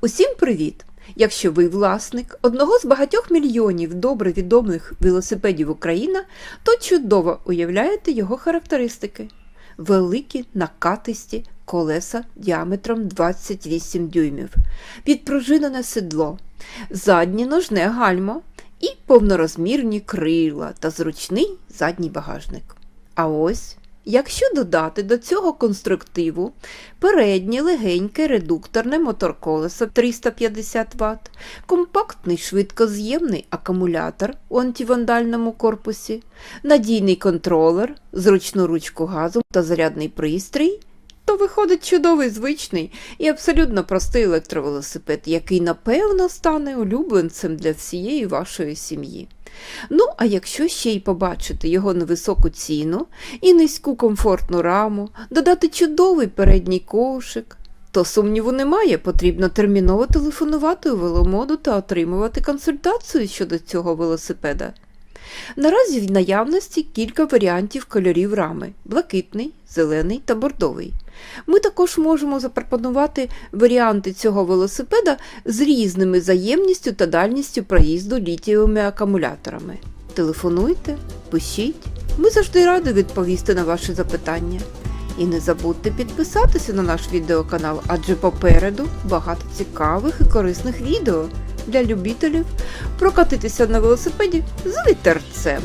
Усім привіт! Якщо ви власник одного з багатьох мільйонів добре відомих велосипедів Україна, то чудово уявляєте його характеристики. Великі накатисті колеса діаметром 28 дюймів, підпружинене седло, заднє ножне гальмо і повнорозмірні крила та зручний задній багажник. А ось Якщо додати до цього конструктиву переднє легеньке редукторне моторколесо 350 Вт, компактний швидкоз'ємний акумулятор у антивандальному корпусі, надійний контролер, зручну ручку газу та зарядний пристрій, то виходить чудовий звичний і абсолютно простий електровелосипед, який напевно стане улюбленцем для всієї вашої сім'ї. Ну, а якщо ще й побачити його невисоку ціну і низьку комфортну раму, додати чудовий передній кошик, то сумніву немає, потрібно терміново телефонувати у веломоду та отримувати консультацію щодо цього велосипеда. Наразі в наявності кілька варіантів кольорів рами блакитний, зелений та бордовий. Ми також можемо запропонувати варіанти цього велосипеда з різними заємністю та дальністю проїзду літієвими акумуляторами. Телефонуйте, пишіть, ми завжди раді відповісти на ваші запитання. І не забудьте підписатися на наш відеоканал, адже попереду багато цікавих і корисних відео для любителів прокатитися на велосипеді з вітерцем.